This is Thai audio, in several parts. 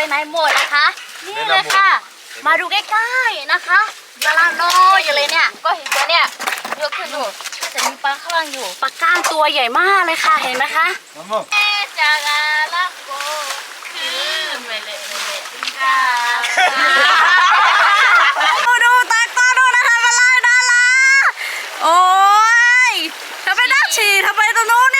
ไปไหนหมดนะคะ นี่เลยค่ะ มาดูใกล้ๆนะคะกำลังนอนอยู่เลยเนี่ย ก็เห็นตัวเนี่ยยกขึ้นดูแต่มีปลาข้างล่างอยู่ปลาก้างตัวใหญ่มากเลยค่ะเห็นไหมคะ Vamos. เอจาลาลักโกคือเมเลเมเลกาดูดูตากตาดูนะคะมาไล่ดาราโอ้ยทำไมน่าฉี่ทำไมตรงนู้นเนี่ย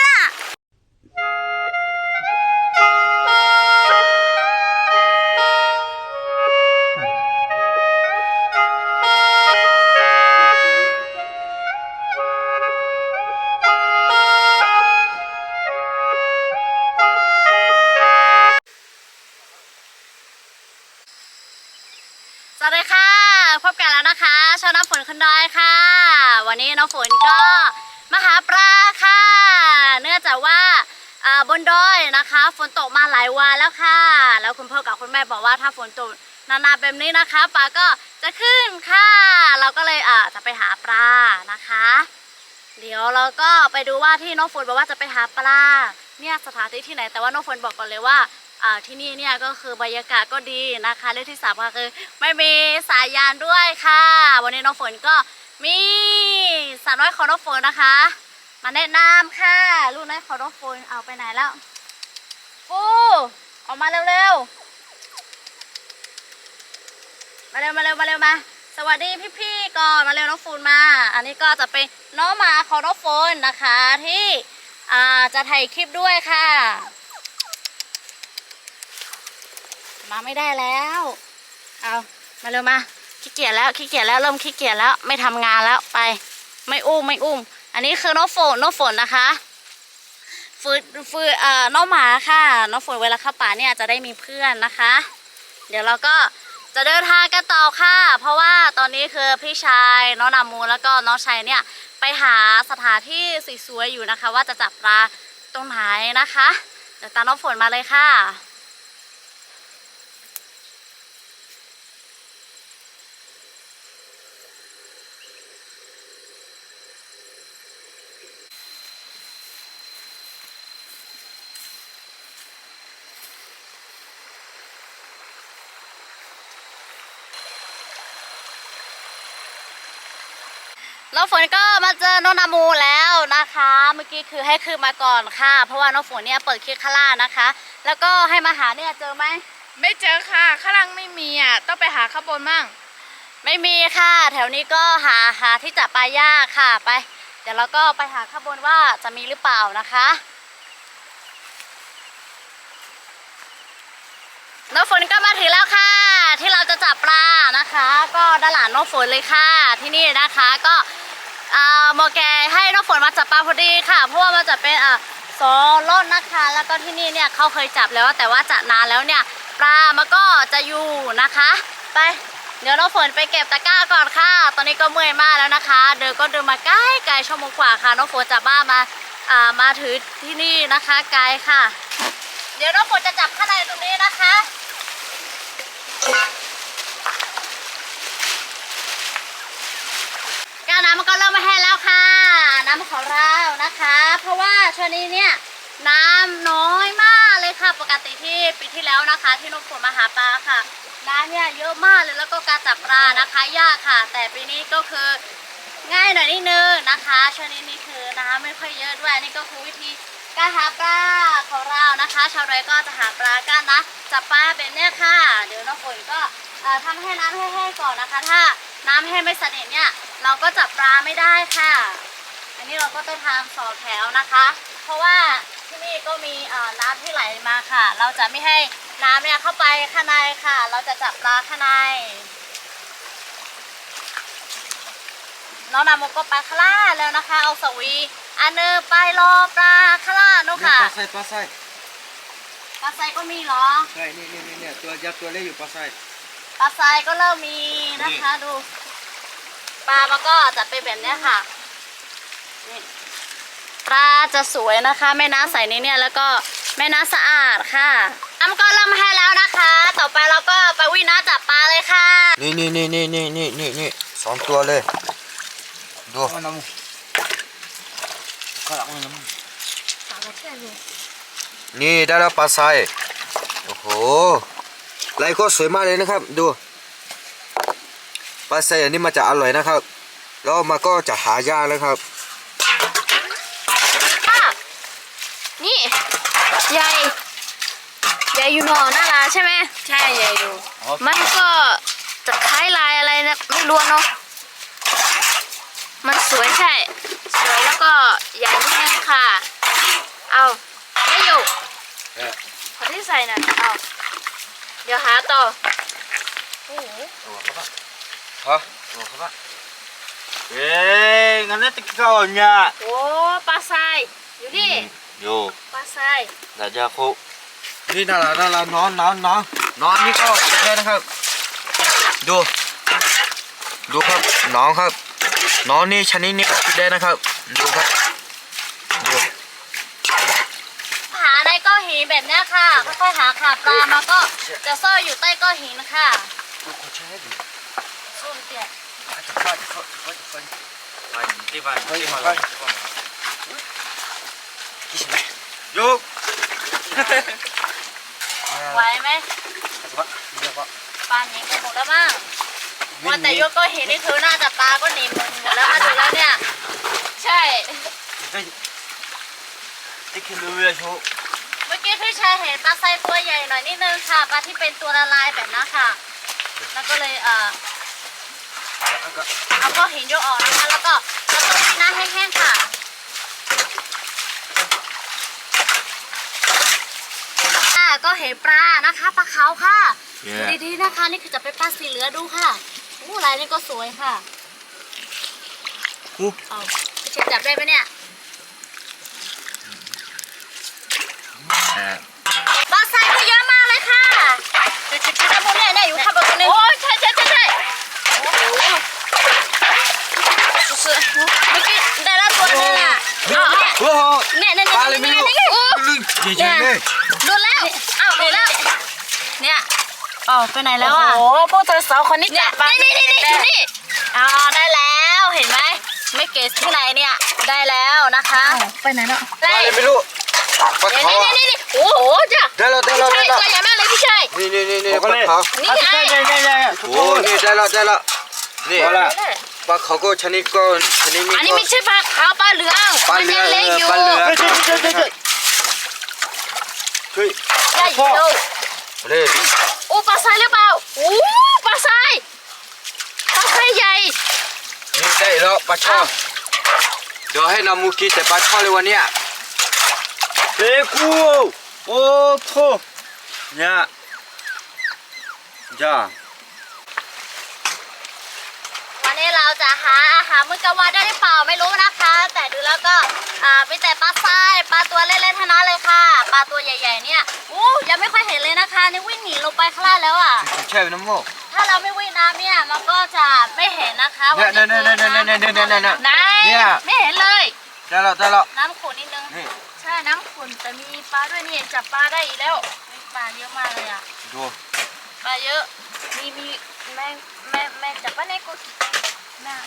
สวัสดีค่ะ พบกันแล้วนะคะชาวน้ำฝนคนดอยค่ะ วันนี้น้องฝนก็มาหาปลาค่ะ เนื่องจากว่าบนดอยนะคะ ฝนตกมาหลายวันแล้วค่ะ แล้วคุณพ่อกับคุณแม่บอกว่าถ้าฝนตกนานๆแบบนี้นะคะปลาก็จะขึ้นค่ะ เราก็เลยอ่าจะไปหาปลานะคะ เดี๋ยวเราก็ไปดูว่าที่น้องฝนบอกว่าจะไปหาปลาเนี่ยสถานที่ที่ไหนแต่ว่าน้องฝนบอกก่อนเลยว่า ที่นี่เนี่ยก็คือบรรยากาศก็ดีนะคะเรื่องที่สามคือไม่มีสายยานด้วยค่ะ วันนี้น้องฝนก็มีสาวน้อยของน้องฝนนะคะ มาแนะนำค่ะลูกน้อยของน้องฝนเอาไปไหนแล้วปูออกมาเร็วๆมาเร็วมาเร็วมาเร็วมาสวัสดีพี่ๆก่อนมาเร็วน้องฟูนมา อันนี้ก็จะเป็นน้องหมาของน้องฟูนนะคะที่จะถ่ายคลิปด้วยค่ะ มาไม่ได้แล้ว เอามาเร็วมาขี้เกียจแล้วขี้เกียจแล้วเริ่มขี้เกียจแล้วไม่ทำงานแล้วไป ไม่อุ้มไม่อุ้ม อันนี้คือน้องฝนน้องฝนนะคะฟืนฟืนเอ่อน้องหมาค่ะน้องฝนเวลาเข้าป่าเนี่ยจะได้มีเพื่อนนะคะ เดี๋ยวเราก็จะเดินทางกันต่อค่ะ เพราะว่าตอนนี้คือพี่ชายน้องนามูลแล้วก็น้องชายเนี่ยไปหาสถานที่สวยๆอยู่นะคะ ว่าจะจับปลาตรงไหนนะคะ เดี๋ยวตามน้องฝนมาเลยค่ะ น้องฝนก็มาเจอน้องนามูแล้วนะคะ เมื่อกี้คือให้คืนมาก่อนค่ะ เพราะว่าน้องฝนเนี่ยเปิดคลิปข้างล่างนะคะ แล้วก็ให้มาหาเนี่ยเจอไหมไม่เจอค่ะข้างล่างไม่มีอะต้องไปหาข้างบนมั่งไม่มีค่ะ แถวนี้ก็หาหาที่จับปลายากค่ะไป เดี๋ยวเราก็ไปหาข้างบนว่าจะมีหรือเปล่านะคะ น้องฝนก็มาถึงแล้วค่ะ ที่เราจะจับปลานะคะ ก็ด้านหลังน้องฝนเลยค่ะ ที่นี่นะคะก็โมแกให้น้องฝนมาจับปลาพอดีค่ะ เพราะว่ามันจะเป็นอ่าโซนรถนะคะ แล้วก็ที่นี่เนี่ยเขาเคยจับแล้วแต่ว่าจะนานแล้วเนี่ยปลามันก็จะอยู่นะคะ ไป เดี๋ยวน้องฝนไปเก็บตะกร้าก่อนค่ะ ตอนนี้ก็เมื่อยมากแล้วนะคะ เดินก็เดินมาไกลไกลชั่วโมงกว่าค่ะน้องฝนจากบ้ามาอ่ามาถือที่นี่นะคะไกลค่ะ เดี๋ยวน้องฝนจะจับข้างในตรงนี้นะคะ ก้าน้ำมันก็เริ่มมาแห้งแล้วค่ะ น้ำของเรานะคะ เพราะว่าช่วงนี้เนี่ยน้ำน้อยมากเลยค่ะ ปกติที่ปีที่แล้วนะคะ ที่น้องฝนมาหาปลาค่ะน้ำเนี่ยเยอะมากเลยแล้วก็การจับปลานะคะยากค่ะ แต่ปีนี้ก็คือง่ายหน่อยนิดนึงนะคะช่วงนี้นี่คือน้ำไม่ค่อยเยอะด้วยนี่ก็คือวิธี การหาปลาของเรานะคะ ชาวไร่ก็จะหาปลากันนะจับปลาเป็นเนี่ยค่ะ เดี๋ยวน้องฝนก็เอ่อทำให้น้ำแห้งๆก่อนนะคะ ถ้าน้ำแห้งไม่สนิทเนี่ยเราก็จับปลาไม่ได้ค่ะ อันนี้เราก็ต้องทำสองแถวนะคะ เพราะว่าที่นี่ก็มีน้ำที่ไหลมาค่ะ เราจะไม่ให้น้ำเนี่ยเข้าไปข้างในค่ะ เราจะจับปลาข้างในน้องนาโมก็ไปข้างล่าแล้วนะคะ เอาสวี อันเนอปลายรอปลาคาร่าโนค่ะปลาไสปลาไสปลาไซก็มีเหรอ ใช่นี่นี่นี่เนี่ยตัวยักษ์ตัวเล็กอยู่ปลาไสปลาไซก็เริ่มมีนะคะ ดู ปลามันก็จะเป็นแบบเนี้ยค่ะนี่ปลาจะสวยนะคะ แม่น้ำใสนี้เนี่ยแล้วก็แม่น้ำสะอาดค่ะน้ำก็เริ่มให้แล้วนะคะ ต่อไปเราก็ไปวิ่งน้าจับปลาเลยค่ะ นี่นี่นี่นี่นี่นี่นี่สองตัวเลย ดู ข้างหลังน้ำนี่ได้แล้วปลาไส้โอ้โหลายก็สวยมากเลยนะครับ ดูปลาไซอันนี้มันจะอร่อยนะครับ แล้วมันก็จะหายากนะครับป้านี่ใหญ่ใหญ่อยู่หนอหน้าร้านใช่ไหมใช่ใหญ่อยู่มันก็จะคล้ายลายอะไรนะไม่รู้เนาะมันสวยใช่ สวยแล้วก็ใหญ่นิดนึงค่ะ เอาไม่อยู่ เอ๊ะ ขอที่ ใส่หน่อยเอาเดี๋ยวหาต่อโอ้โหฮะ Eh, ngana tik kau nya. โอ้ปลาทรายอยู่นี่ Yo, ปลาทราย dah jago. นี่น่ารักน่ารักน้องน้องน้องน้องนี่ก็กินได้นะครับ ดู ดูครับน้องครับ น้องนี่ชนิดนี้ก็กินได้นะครับ ดูครับ ดู หาในก้อนหินแบบเนี้ย ค่ะค่อยๆหาค่ะปลามาก็จะซ่อนอยู่ใต้ก้อนหินค่ะสู้เตี้ย Ban, ti ban, ti ban. ยกไหวไหมปลาหนีไปหมดแล้วมั้งวันแต่ยกก้อนหินนี่คือน่าจะปลาก็หนีหมดแล้วมาดูแล้วเนี่ย ใช่ Tik lu ya so. เมื่อกี้พี่ชายเห็นปลาไซตัวใหญ่หน่อยนิดนึงค่ะปลาที่เป็นตัวละลายแบบนั้นค่ะ แล้วก็เลยเอ่อเอาก้อนหินยกออกนะคะแล้วก็แล้วก็น้ำแห้งๆค่ะอ่าก็เห็นปลานะคะปลาเขาวค่ะดูดีๆนะคะนี่คือจะเป็นปลาสีเหลืองดูค่ะอู้ลายนี่ก็สวยค่ะอู้เอาพี่เชฟจับได้ไหมเนี่ย Eh, ปลาไซก็เยอะมากเลยค่ะจุดๆๆนะพวกเนี่ยเนี่ยอยู่ข้างบนตรงนี้โอ้ใช่ใช่ใช่ใช่โอ้โหสุดๆเมื่อกี้ได้แล้วตัวนึงอะ เอาเนี่ยโอ้โหเนี่ยเนี่ยปลาอะไรไม่รู้เนี่ยเนี่ยลึกเจ๋งๆเลยโดนแล้วอ้าวโดนแล้วเนี่ยอ๋อไปไหนแล้วอะโอ้พวกเธอสองคนนี้เนี่จัยบปลานี่นี่นี่นี่อยู่นี่อ๋อได้แล้วเห็นไหมไม่เกสที่ไหนเนี่ยได้แล้วนะคะไปไหนเนาะปลาอะไรไม่รู้ปลาเดี๋ยวเขานี่อะนี่นี่โอ้โหจ้ะได้แล้วได้แล้วใช่ได้แล้วตัวใหญ่มากเลยพี่ชัยนี่นี่นี่นี่ปลาเขานี่ไง ya ya ya. โอ้นี่ได้แล้วได้แล้วนี่พอ ละปลาเขาก็ชนิดก็ชนิดนี้อันนี้ก็ ไม่ใช่ปลาขาวปลาเหลือง ปลามันเหลืยัองงเล็กอยู่ปลาเหลือง Cuy, ใหญ่อยู่เลยโอ้ปลาทรายหรือเปล่าโอ้ปลาทรายปลาทรายใหญ่ นี่ได้แล้วปลาช่อนเดี๋ยวให้นามูกิแต่ปลาช่อนเลยวันเนี้ย beku. Oh, tho. Nya. Ja. วันนี้เรา จะหาอาหารมือกลาวันได้หรือเปล่าไม่รู้นะคะ แต่ดูแล้วก็อ่ามีแต่ปลาทรายปลาตัวเล็กๆเท่านั้นเลยค่ะปลาตัวใหญ่ ๆ เนี่ยอู้ยังไม่ค่อยเห็นเลยนะคะนี่วิ่งหนีลงไปข้างล่างแล้วอะแช่น้ำโมกถ้าเราไม่วิ่งน้ำเนี่ยมันก็จะไม่เห็นนะคะว่าเนี่ยเนี่ยเนี่ยเนี่ยเนี่ยเนี่ยเนี่ยเนี่ย ไหนเนี่ย ไม่เห็นเลย ได้แล้วได้แล้วน้ำขุ่นนิดนึงนี่ใช่น้ำขุ่นแต่มีปลาด้วยนี่จับปลาได้อีกแล้วมีปลาเยอะมากเลยอะดูปลาเยอะมีมีแม่แม่แม่จับปลาในกุ น่ะ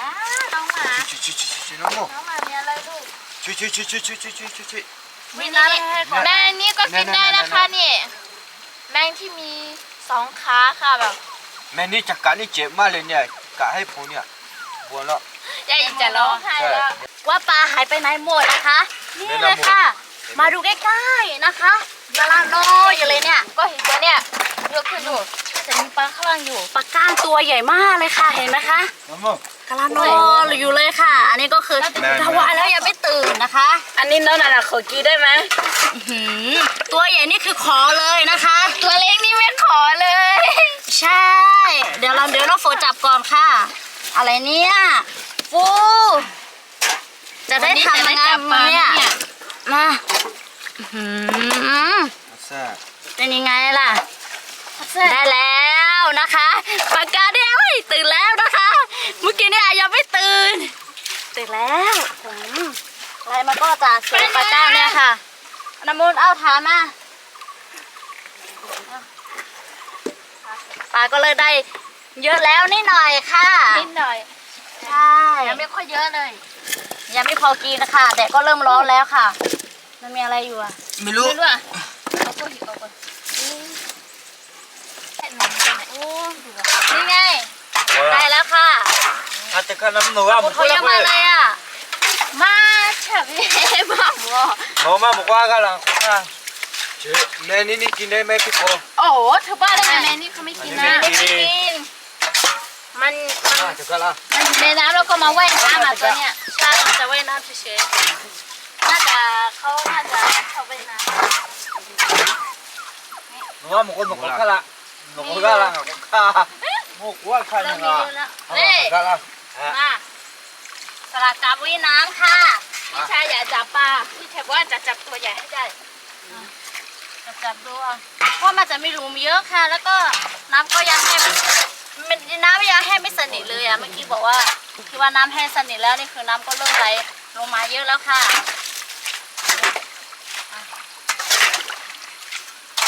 อ้าน้องหมาช่วยช่ยช่ยช่ยน้ำโมกน้องหมามีอะไรลูกช่ยช่ยช่ยช่ยช่ยช่ยช่ยช่ยช่วยมีน้ำให้ก่อนแมงนี้ก็กินได้นะคะนี่แมงที่มีสองขาค่ะแบบแม่นี่จักกะนี่เจ็บมากเลยเนี่ยกะให้ผมเนี่ยบวมแล้วยายจะร้องไห้แล้วว่าปลาหายไปไหนหมดนะคะ นี่เลยค่ะ มาดูใกล้ๆนะคะกำลังนออยู่เลยเนี่ย ก็เห็นตัวเนี่ยยกขึ้นอยู่ แต่มีปลาข้างล่างอยู่ปลาก้างตัวใหญ่มากเลยค่ะเห็นไหมคะน้ำโมกกำลังนอนอยู่เลยค่ะ อันนี้ก็คือแม่ทวารแล้วยังไม่ตื่นนะคะ อันนี้น้องน่ะขอกินได้ไหมอื้อหือตัวใหญ่นี่คือขอเลยนะคะ ตัวเล็กนี่ไม่ขอเลย ใช่ เดี๋ยวเราเดี๋ยวน้องฝนจับก่อนค่ะ อะไรเนี่ยฟูจะได้ทำงานไหมเนี่ยมาอื้อหือแซ่บเป็นยังไงล่ะ ได้แล้วนะคะปากกาเดียวเฮ้ยตื่นแล้วนะคะ เมื่อกี้เนี่ยยังไม่ตื่น ตื่นแล้วอืมอะไรมันก็จะสวยปากกาเนี่ยค่ะน้ำมูลเอาถามมาปลาก็เลยได้เยอะแล้วนิดหน่อยค่ะนิดหน่อยใช่ยังไม่ค่อยเยอะเลย ยังไม่พอกินนะคะแต่ก็เริ่มร้อนแล้วค่ะ มันมีอะไรอยู่อะไม่รู้ไม่รู้อะเอาตัวหิบเอาก่อนโอ้ นี่ไง ได้แล้วค่ะอาจจะขนมหนูอะโอ้เขายังมาเลยอะ มาเฉยบ้าบอหนูมาบอกว่ากันหลังค่ะเจ๊แม่นี่นี่กินได้ไหมพี่โกโอ้โหเธอบ้าได้ไงแม่นี่เขาไม่กินนะไม่ได้กิน มันอ่าเดี๋ยวก็ละมันในน้ำแล้วก็มาว่ายน้ำอะตัวเนี้ยใช่มันจะว่ายน้ำเฉยๆน่าจะเขาน่าจะชอบว่ายน้ำหนูว่าหมูคนหมูคนกันละ หนูคนกันละค่ะหมูว่าใครเริ่เนี่มยมีเยอะแล้วเฮ้ยก็ละมาสลัดกับว่ายน้ำค่ะ พี่ชายอยากจับปลา พี่ชายบอกว่าจะจับตัวใหญ่ให้ได้จับจับดูเอาเพราะมันจะมีหลุมเยอะค่ะ แล้วก็น้ำก็ยังแห้งมันน้ำยังแห้งไม่สนิทเลยอะ เมื่อกี้บอกว่าคือว่าน้ำแห้งสนิทแล้วนี่คือน้ำก็เริ่มไหลลงมาเยอะแล้วค่ะ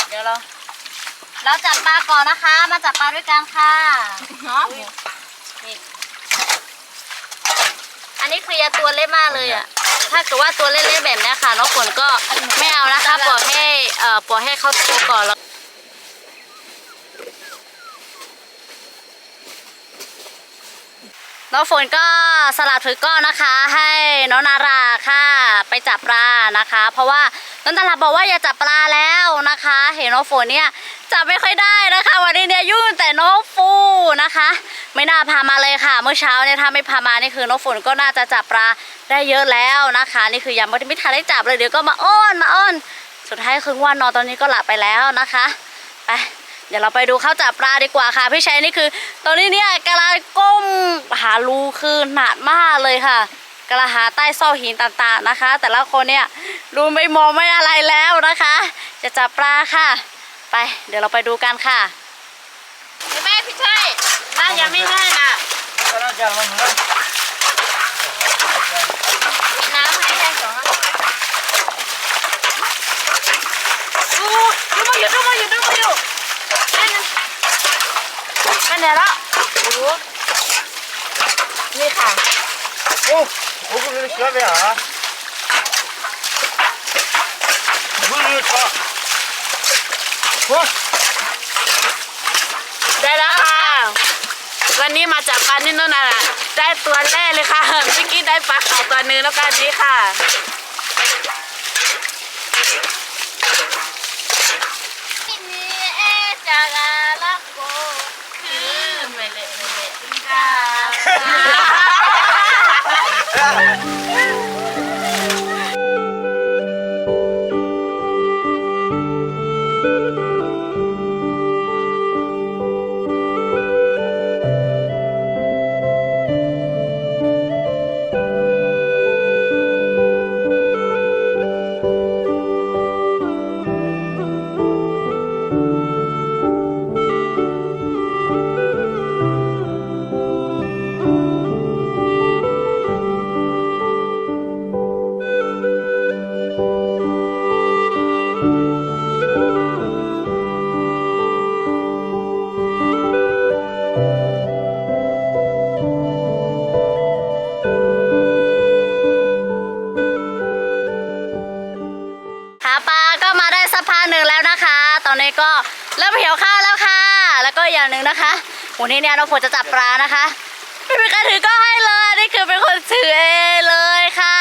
เดี๋ยวเรา เราจับปลาก่อนนะคะ มาจับปลาด้วยกันค่ะอุ๊ยนี่อันนี้คือยาตัวเล็กมากเลยอะ ถ้าเกิดว่าตัวเล็กๆแบบเนี้ยค่ะน้องฝนก็ไม่เอานะคะปล่อยให้เอ่อปล่อยให้เขาโตก่อนแล้ว น้องฝนก็สลัดถือก้อนนะคะ ให้น้องนาราค่ะ ไปจับปลานะคะ เพราะว่าน้องนาราบอกว่าอย่าจับปลาแล้วนะคะ เห็นน้องฝนเนี่ยจับไม่ค่อยได้นะคะ วันนี้เนี่ยยุ่งแต่น้องฟูนะคะ ไม่น่าพามาเลยค่ะ เมื่อเช้าเนี่ยถ้าไม่พามานี่คือน้องฝนก็น่าจะจับปลาได้เยอะแล้วนะคะ นี่คือยังไม่ทันได้จับเลยเดี๋ยวก็มาอ้อนมาอ้อน สุดท้ายครึ่งวันนอนตอนนี้ก็หลับไปแล้วนะคะ ไป เดี๋ยวเราไปดูข้าวจับปลาดีกว่าค่ะ พี่ชัยนี่คือ ตอนนี้เนี่ยกำลังก้มหารูคือหนาดมากเลยค่ะกำลังหาใต้ซอกหินต่างๆนะคะ แต่ละคนเนี่ยดูไม่มองไม่อะไรแล้วนะคะ จะจับปลาค่ะ ไป เดี๋ยวเราไปดูกันค่ะเห็นไหมพี่ชายน่ายังไม่ได้น่ะก็น่าจะมันเหมือนมีน้ำให้แค่สองอะดูดูมาอยู่ดูมาอยู่ดูมาอยู่ นั่นนั่นนั่นเดี๋ยวละโอ้โหนี่ค่ะโอ้โหคุณเลยเชื่อไหมฮะมึงเลยค่ะโอ้ได้แล้วค่ะ วันนี้มาจากปลานิ่นนน่ะ ได้ตัวแรกเลยค่ะ เมื่อกี้ได้ปลาขาวตัวหนึงแล้วกันนี้ค่ะ นนี้เนี่ยน้องฝนจะจับปลานะคะไม่มีใครถือก็ให้เลยนี่คือเป็นคนถือเองเลยค่ะ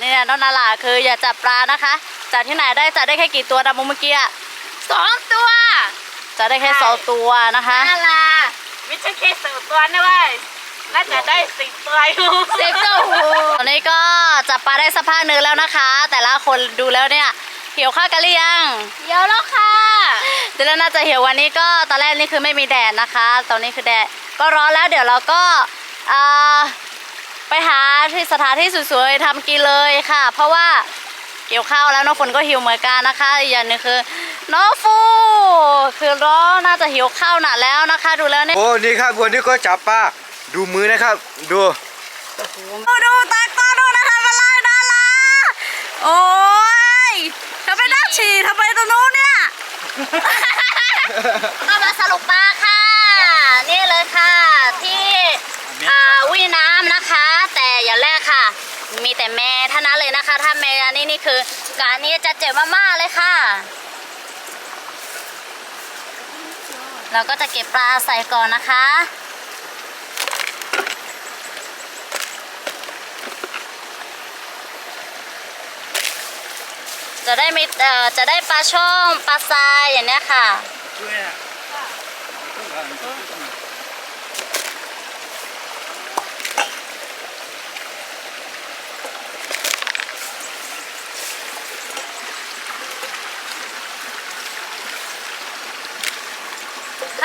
นี่เนี่ยน้องนาลาคืออย่าจับปลานะคะจับที่ไหนได้จับได้แค่กี่ตัวดำมุมเมื่อกี้อะสองตัวจับได้แค่สองตัวนะคะน่ารักไม่ใช่แค่สิบตัวนะเว้ยน่าจะได้สิบตัวอยู่เซฟเจ้าหูตอนนี้ก็จับปลาได้สักพักหนึ่งแล้วนะคะ แต่ละคนดูแล้วเนี่ยเหี่ยวข้าวกันหรือยังเดี๋ยวแล้วค่ะเดี๋ยวเราน่าจะเหี่ยววันนี้ก็ตอนแรกนี่คือไม่มีแดดนะคะ ตอนนี้คือแดดก็ร้อนแล้วเดี๋ยวเราก็เอ่อไปหาที่สถานที่สวยๆทำกินเลยค่ะ เพราะว่าเกี่ยวข้าวแล้วน้องฝนก็หิวเหมือนกันนะคะอีกอย่างหนึงคือน้องฟูคือร้อนน่าจะหิวข้าวหนักแล้วนะคะ ดูแล้วเนี่ยโอ้นี่ครับวันนี้ก็จับปลาดูมือนะครับ ดูดูดูตากล้องดูนะคะมาไล่ดาราโอ้ยทำไมนั่งฉี่ทำไมตรงนู้นเนี่ย ก็มาสรุปปลาค่ะ นี่เลยค่ะ ที่อ่าวิน้ำนะคะ แต่อย่าแรกค่ะ มีแต่แม่เท่านั้นเลยนะคะ ถ้าแม่นี่นี่คือ การนี้จะเจ็บมากๆเลยค่ะ เราก็จะเก็บปลาใส่ก่อนนะคะ จะได้มีเอ่อจะได้ปลาช่องปลาทรายอย่างเนี้ยค่ะด้วยอะ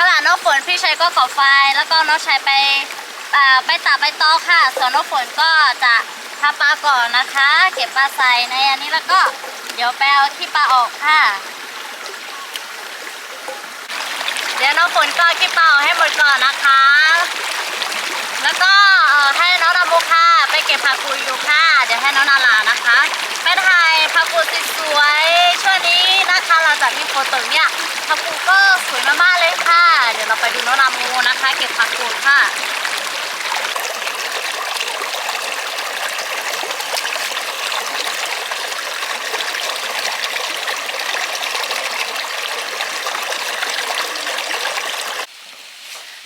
ขณะน้องฝนพี่ชัยก็ก่อไฟแล้วก็น้องชายไปอ่าไปตากใบตองค่ะ ส่วนน้องฝนก็จะทำปลาก่อนนะคะ เก็บปลาใส่ในอันนี้แล้วก็ เดี๋ยวไปเอาขี้ปลาออกค่ะ เดี๋ยวน้องฝนก็เอาขี้ปลาออกให้หมดก่อนนะคะ แล้วก็ให้น้องนาโมค่ะไปเก็บผักกูดอยู่ค่ะ เดี๋ยวให้น้องนาลานะคะไปถ่ายผักกูดสวยๆช่วงนี้นะคะเราจากที่โฟโต้เนี่ยผักกูดก็สวยมากๆเลยค่ะ เดี๋ยวเราไปดูน้องนาโมนะคะ เก็บผักกูดค่ะ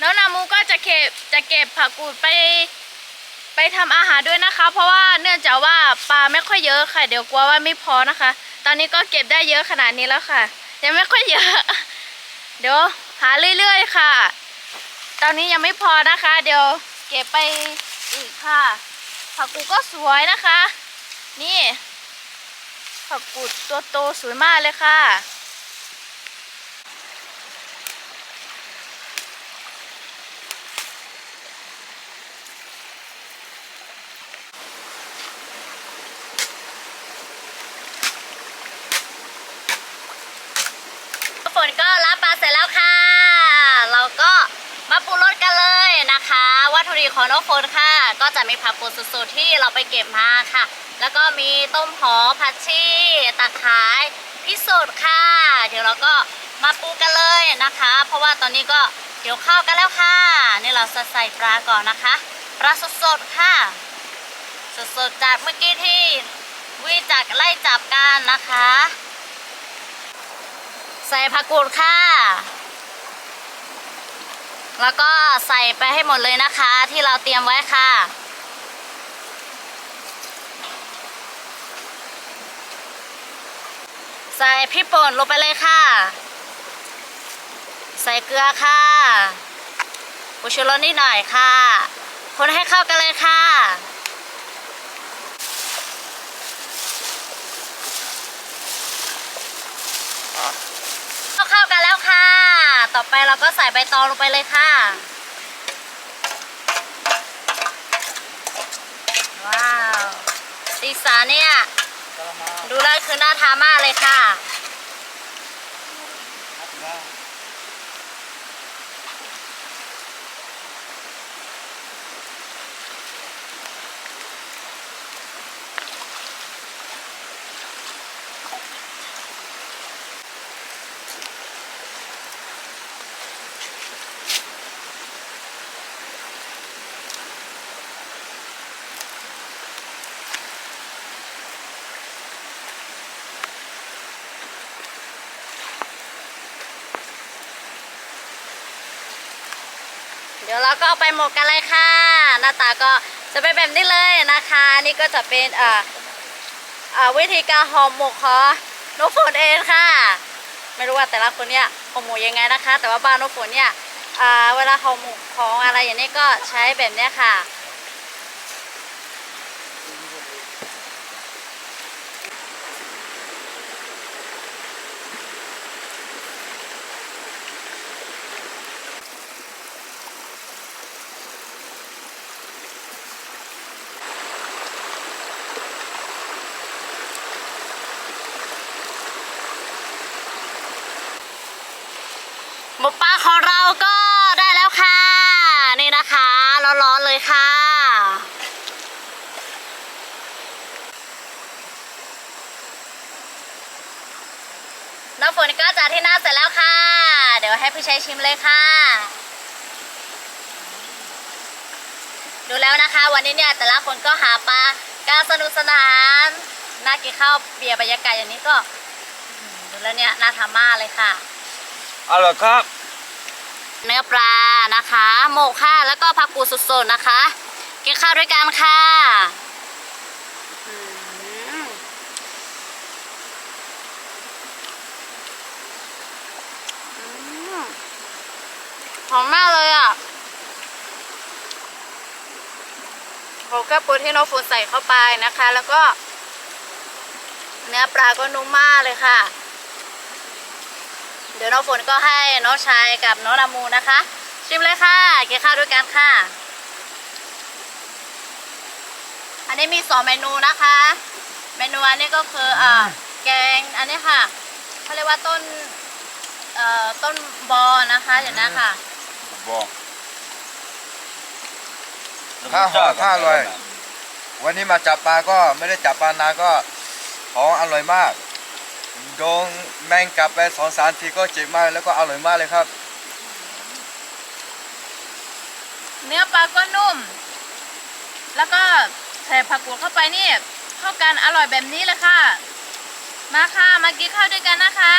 น้องนามูก็ จะเก็บจะเก็บผักกูดไป ไปทำอาหารด้วยนะคะ เพราะว่าเนื่องจากว่าปลาไม่ค่อยเยอะค่ะ เดี๋ยวกลัวว่าไม่พอนะคะ ตอนนี้ก็เก็บได้เยอะขนาดนี้แล้วค่ะ ยังไม่ค่อยเยอะ เดี๋ยวหาเรื่อยๆค่ะ ตอนนี้ยังไม่พอนะคะ เดี๋ยวเก็บไปอีกค่ะ ผักกูดก็สวยนะคะ นี่ผักกูดตัวโตสวยมากเลยค่ะ ฝนก็รับปลาเสร็จแล้วค่ะ เราก็มาปรุงรสกันเลยนะคะ วัตถุดิบของน้องฝนค่ะ ก็จะมีผักปูสดๆที่เราไปเก็บมาค่ะ แล้วก็มีต้มหอมผัดชีตะไคร้พริกสดค่ะ เดี๋ยวเราก็มาปรุงกันเลยนะคะ เพราะว่าตอนนี้ก็เกี่ยวข้าวกันแล้วค่ะนี่เราจะใส่ปลาก่อนนะคะปลาสดๆค่ะสดๆจากเมื่อกี้ที่วิจากไล่จับกันนะคะ ใส่ผักกูดค่ะ แล้วก็ใส่ไปให้หมดเลยนะคะ ที่เราเตรียมไว้ค่ะ ใส่พริกป่นลงไปเลยค่ะ ใส่เกลือค่ะปูชูรสนิดหน่อยค่ะ คนให้เข้ากันเลยค่ะ เข้ากันแล้วค่ะ ต่อไปเราก็ใส่ใบตองลงไปเลยค่ะ ว้าวสีสันเนี่ย ดูแล้วคือน่าทานมากเลยค่ะ ดี๋ยวเราก็เอาไปหมกกันเลยค่ะ หน้าตาก็จะเป็นแบบนี้เลยนะคะ นี่ก็จะเป็นเอ่อเอ่อวิธีการห่อหมกของนกฝนเองค่ะ ไม่รู้ว่าแต่ละคนเนี่ยห่อหมกยังไงนะคะ แต่ว่าบ้านนกฝนเนี่ยเอ่อเวลาห่อหมกของอะไรอย่างนี้ก็ใช้แบบเนี้ยค่ะ หมูปลาของเรา ก็ได้แล้วค่ะ นี่นะคะร้อนๆเลยค่ะ น้ำฝนก็จัดที่หน้าเสร็จแล้วค่ะ เดี๋ยวให้พี่ชัยชิมเลยค่ะ ดูแล้วนะคะวันนี้เนี่ยแต่ละคนก็หาปลาการสนุกสนานน่ากินข้าวเบียร์บรรยากาศอย่างนี้ก็ ดูแล้วเนี่ยน่าทามากเลยค่ะ เอาล่ะครับ เนื้อปลานะคะ โมกค่ะแล้วก็ผักกูดสดๆนะคะ กินข้าวด้วยกันค่ะหอมมากเลยอะผมก็ปูที่น้องฟูนใส่เข้าไปนะคะ แล้วก็ เนื้อปลาก็นุ่มมากเลยค่ะ เดี๋ยวน้องฝนก็ให้น้องชายกับน้องนามูนะคะ ชิมเลยค่ะกินข้าวด้วยกันค่ะ อันนี้มีสองเมนูนะคะ เมนูอันนี้ก็คืออ่าแกงอันนี้ค่ะเขาเรียกว่าต้นเอ่อต้นบอนะคะอย่างนั้นค่ะ บอกถ้าหอมถ้าอร่อย วันนี้มาจับปลาก็ไม่ได้จับปลานานก็ของอร่อยมาก โดนแมงกลับไปสองสามทีก็เจ็บมากแล้วก็อร่อยมากเลยครับ เนื้อปลาก็นุ่ม แล้วก็ใส่ผักกูดเข้าไปนี่เข้ากันอร่อยแบบนี้เลยค่ะ มาค่ะ มากินข้าวด้วยกันนะคะ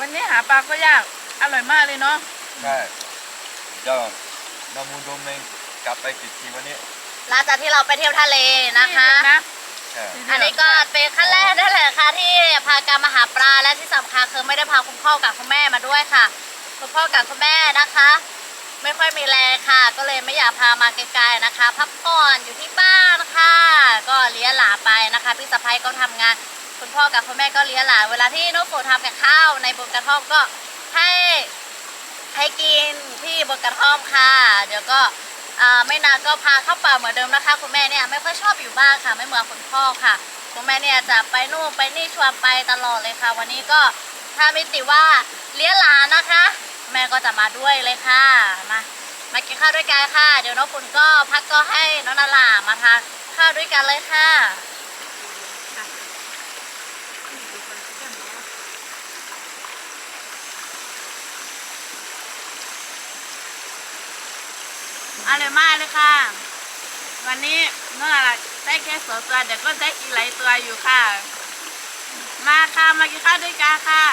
วันนี้หาปลาก็ยาก อร่อยมากเลยเนาะ ใช่เจ้าน้ำมูลโดนแมงกลับไปกี่ทีวันนี้หลังจากที่เราไปเที่ยวทะเลนะคะนะใช่อันนี้ก็เป็นขั้นแรกได้เลยค่ะที่พาการมาหาปลาและที่สำคัญคือไม่ได้พาคุณพ่อกับคุณแม่มาด้วยค่ะ คุณพ่อกับคุณแม่นะคะ ไม่ค่อยมีแรงค่ะ ก็เลยไม่อยากพามาไกลๆนะคะ พักผ่อนอยู่ที่บ้านค่ะ ก็เลี้ยงหลานไปนะคะพี่สะพ้ายก็ทำงาน คุณพ่อกับคุณแม่ก็เลี้ยงหลานเวลาที่น้องฝนทำกับข้าวในบนกระท่อมก็ให้ให้กินที่บนกระท่อมค่ะ เดี๋ยวก็ไม่นานก็พาเข้าป่าเหมือนเดิมนะคะ คุณแม่เนี่ยไม่ค่อยชอบอยู่บ้านค่ะ ไม่เหมือนคุณพ่อค่ะ คุณแม่เนี่ยจะไปนู่นไปนี่ชวนไปตลอดเลยค่ะ วันนี้ก็ถ้าไม่ติว่าเลี้ยงหลานนะคะ แม่ก็จะมาด้วยเลยค่ะมามากินข้าวด้วยกันค่ะ เดี๋ยวน้องปุ่นก็พักก็ให้น้องนาลามาทานข้าวด้วยกันเลยค่ะ อร่อยมากเลยค่ะ วันนี้น้องอะไรได้แค่สองตัวเดี๋ยวก็ได้อีกหลายตัวอยู่ค่ะ มาค่ะ มากินข้าวด้วยกันค่ะ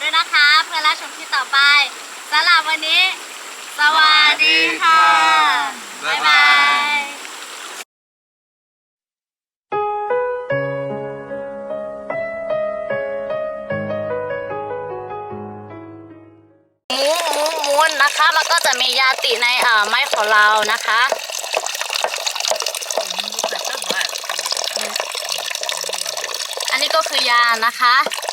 ด้วยนะคะ เพื่อรับชมคลิปต่อไปสำหรับวันนี้ สวัสดีค่ะ บ๊ายบายหมูหมูหมูนะคะ มันก็จะมียาติในเอ่อไม้ของเรานะคะ อันนี้ก็คือยานะคะก็แม่ก็ได้